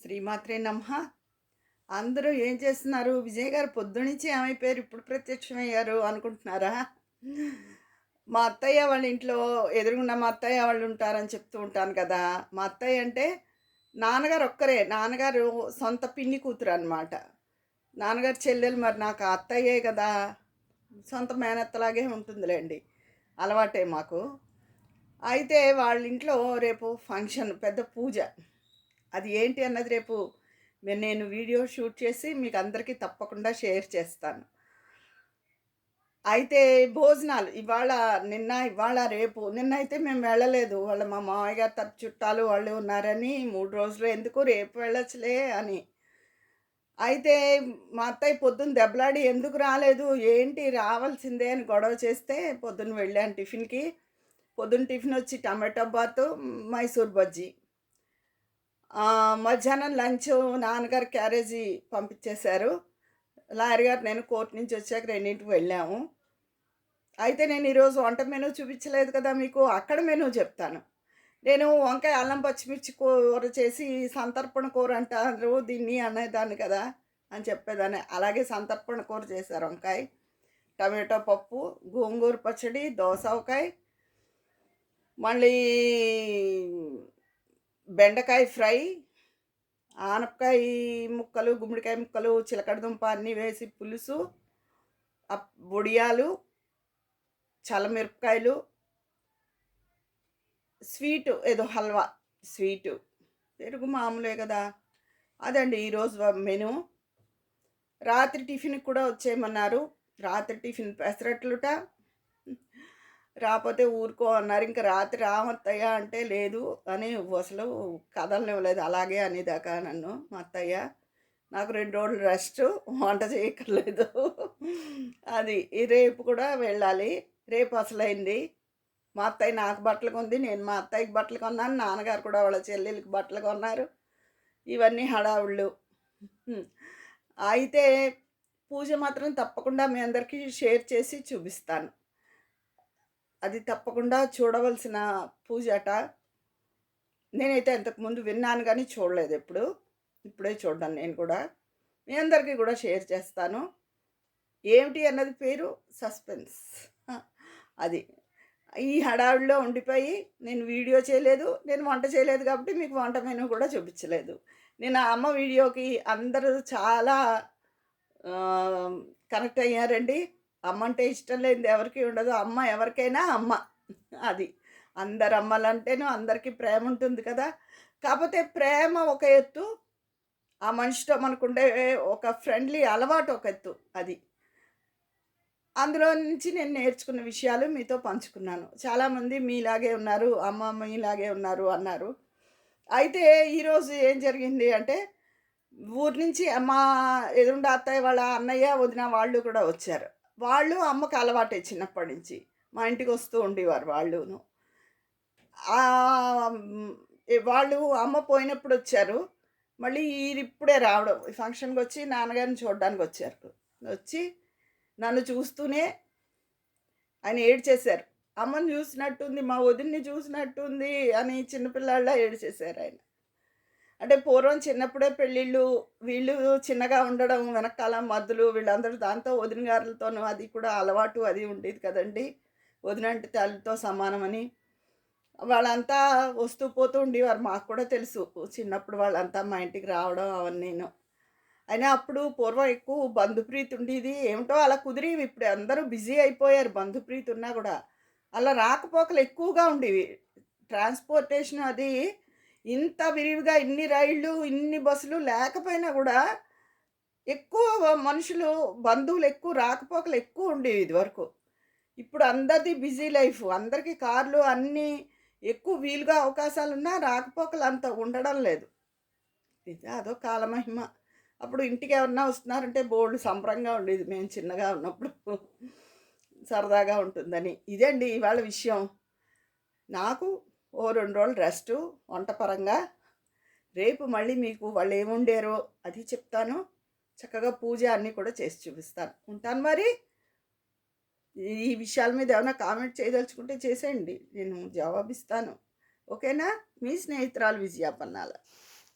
శ్రీమాత్రే నమ. అందరూ ఏం చేస్తున్నారు? విజయ్ గారు పొద్దునుంచి ఏమైపోయారు ఇప్పుడు ప్రత్యక్షమయ్యారు అనుకుంటున్నారా? మా అత్తయ్య వాళ్ళ ఇంట్లో ఎదురుగున్న మా అత్తయ్య వాళ్ళు ఉంటారని చెప్తూ ఉంటాను కదా. మా అత్తయ్య అంటే నాన్నగారు ఒక్కరే. నాన్నగారు సొంత పిన్ని కూతురు అనమాట నాన్నగారు చెల్లెలు మరి నాకు అత్తయ్యే కదా. సొంత మేనత్తలాగే ఉంటుందిలేండి. అలవాటే మాకు. అయితే వాళ్ళ ఇంట్లో రేపు ఫంక్షన్ పెద్ద పూజ. అది ఏంటి అన్నది రేపు నేను వీడియో షూట్ చేసి మీకు అందరికీ తప్పకుండా షేర్ చేస్తాను. అయితే భోజనాలు ఇవాళ నిన్న ఇవాళ రేపు నిన్న అయితే మేము వెళ్ళలేదు. వాళ్ళ మా మామయ్య గారు చుట్టాలు వాళ్ళు ఉన్నారని మూడు రోజులు ఎందుకు రేపు వెళ్ళొచ్చులే అని. అయితే మా అత్తయ్య పొద్దున్న దెబ్బలాడి ఎందుకు రాలేదు ఏంటి రావాల్సిందే అని గొడవ చేస్తే పొద్దున్న వెళ్ళాను టిఫిన్కి. పొద్దున్న టిఫిన్ వచ్చి టమాటో బాత్ మైసూర్ బజ్జీ. మధ్యాహ్నం లంచ్ నాన్నగారు క్యారేజీ పంపించేశారు. లాయర్ గారు నేను కోర్టు నుంచి వచ్చాక రెండింటికి వెళ్ళాము. అయితే నేను ఈరోజు వంట మెనూ చూపించలేదు కదా మీకు అక్కడ మెనూ చెప్తాను. నేను వంకాయ అల్లం పచ్చిమిర్చి కూర చేసి సంతర్పణ కూర అంటారు దీన్ని అనేదాన్ని కదా అని చెప్పేదాన్ని. అలాగే సంతర్పణ కూర చేశారు వంకాయ. టమాటో పప్పు గోంగూర పచ్చడి దోసకాయ మళ్ళీ బెండకాయ ఫ్రై ఆనపకాయ ముక్కలు గుమ్మడికాయ ముక్కలు చిలకడ దుంప అన్నీ వేసి పులుసు బొడియాలు వడియాలు చల్లమిరపకాయలు స్వీటు ఏదో హల్వా స్వీటు. పెరుగు మామూలే కదా. అదండి ఈరోజు మెను. రాత్రి టిఫిన్ కూడా వచ్చేయమన్నారు. రాత్రి టిఫిన్ పెసరట్లుట. రాకపోతే ఊరుకో అన్నారు. ఇంకా రాత్రి రామత్తయ్య అంటే లేదు అని అసలు కదలనివ్వలేదు. అలాగే అనేదాకా నన్ను మా అత్తయ్య నాకు రెండు రోజులు రెస్ట్ వంట చేయక్కర్లేదు. అది ఈ రేపు కూడా వెళ్ళాలి. రేపు అసలైంది. మా అత్తయ్య నాకు బట్టలు కొంది నేను మా అత్తయ్యకి బట్టలు కొన్నాను నాన్నగారు కూడా వాళ్ళ చెల్లెలకి బట్టలు కొన్నారు. ఇవన్నీ హడావుళ్ళు. అయితే పూజ మాత్రం తప్పకుండా మీ అందరికీ షేర్ చేసి చూపిస్తాను. అది తప్పకుండా చూడవలసిన పూజ అట. నేనైతే ఇంతకుముందు విన్నాను కానీ చూడలేదు ఎప్పుడు. ఇప్పుడే చూడ్డాను నేను కూడా. మీ అందరికీ కూడా షేర్ చేస్తాను. ఏమిటి అన్నది పేరు? సస్పెన్స్. అది. ఈ హడావిడిలో ఉండిపోయి నేను వీడియో చేయలేదు నేను వంట చేయలేదు కాబట్టి మీకు వంట మెను కూడా చూపించలేదు. నేను ఆ అమ్మ వీడియోకి అందరూ చాలా కనెక్ట్ అయ్యారండి. అమ్మ అంటే ఇష్టం లేనిది ఎవరికి ఉండదు. అమ్మ ఎవరికైనా అమ్మ. అది అందరు అమ్మలంటేనూ అందరికీ ప్రేమ ఉంటుంది కదా. కాకపోతే ప్రేమ ఒక ఎత్తు ఆ మనిషితో మనకుండే ఒక ఫ్రెండ్లీ అలవాటు ఒక ఎత్తు అది. అందులో నుంచి నేను నేర్చుకున్న విషయాలు మీతో పంచుకున్నాను. చాలామంది మీలాగే ఉన్నారు అమ్మ మీలాగే ఉన్నారు అన్నారు. అయితే ఈరోజు ఏం జరిగింది అంటే ఊరి నుంచి మా ఎదురుండ అత్తయ్య వాళ్ళ అన్నయ్య వదిన వాళ్ళు కూడా వచ్చారు. వాళ్ళు అమ్మకి అలవాటే చిన్నప్పటి నుంచి. మా ఇంటికి వస్తూ ఉండేవారు వాళ్ళును. వాళ్ళు అమ్మ పోయినప్పుడు వచ్చారు. మళ్ళీ ఇప్పుడే రావడం. ఫంక్షన్కి వచ్చి నాన్నగారిని చూడడానికి వచ్చారు. వచ్చి నన్ను చూస్తూనే ఆయన ఏడ్చేశారు. అమ్మని చూసినట్టుంది మా వదిన్ని చూసినట్టుంది అని చిన్నపిల్లాళ్ళ ఏడ్చేశారు ఆయన. అంటే పూర్వం చిన్నప్పుడే పెళ్ళిళ్ళు వీళ్ళు చిన్నగా ఉండడం వెనకాల మద్దులు వీళ్ళందరూ దాంతో వదిన గారులతోనూ అది కూడా అలవాటు అది ఉండేది కదండి. వదినంటి తల్లితో సమానమని. వాళ్ళంతా వస్తూ పోతూ ఉండేవారు మాకు కూడా తెలుసు. చిన్నప్పుడు వాళ్ళంతా మా ఇంటికి రావడం అవన్నీను. అయినా అప్పుడు పూర్వం ఎక్కువ బంధుప్రీతి ఉండేది. ఏమిటో అలా కుదిరి ఇప్పుడు అందరూ బిజీ అయిపోయారు బంధుప్రీతి ఉన్నా కూడా. అలా రాకపోకలు ఎక్కువగా ఉండేవి. ట్రాన్స్పోర్టేషన్ అది ఇంత విరివిగా ఇన్ని రైళ్ళు ఇన్ని బస్సులు లేకపోయినా కూడా ఎక్కువ మనుషులు బంధువులు ఎక్కువ రాకపోకలు ఎక్కువ ఉండేవి ఇదివరకు ఇప్పుడు అందరిది బిజీ లైఫ్. అందరికీ కార్లు అన్నీ ఎక్కువ వీలుగా అవకాశాలు ఉన్నా రాకపోకలు అంత ఉండడం లేదు. ఇది అదో కాలమహిమ. అప్పుడు ఇంటికి ఎవరన్నా వస్తున్నారంటే బోర్డు సంబరంగా ఉండేది. మేము చిన్నగా ఉన్నప్పుడు సరదాగా ఉంటుందని. ఇదండి ఇవాళ విషయం. నాకు ఓ రెండు రోజులు రెస్ట్ వంట పరంగా. రేపు మళ్ళీ మీకు వాళ్ళు ఏముండారో అది చెప్తాను. చక్కగా పూజ అన్నీ కూడా చేసి చూపిస్తాను. ఉంటాను మరి? ఈ విషయాల మీద ఏమైనా కామెంట్ చేయదలుచుకుంటే చేసేయండి. నేను జవాబిస్తాను. ఓకేనా? మీ స్నేహితురాలు విజయాపన్నాల.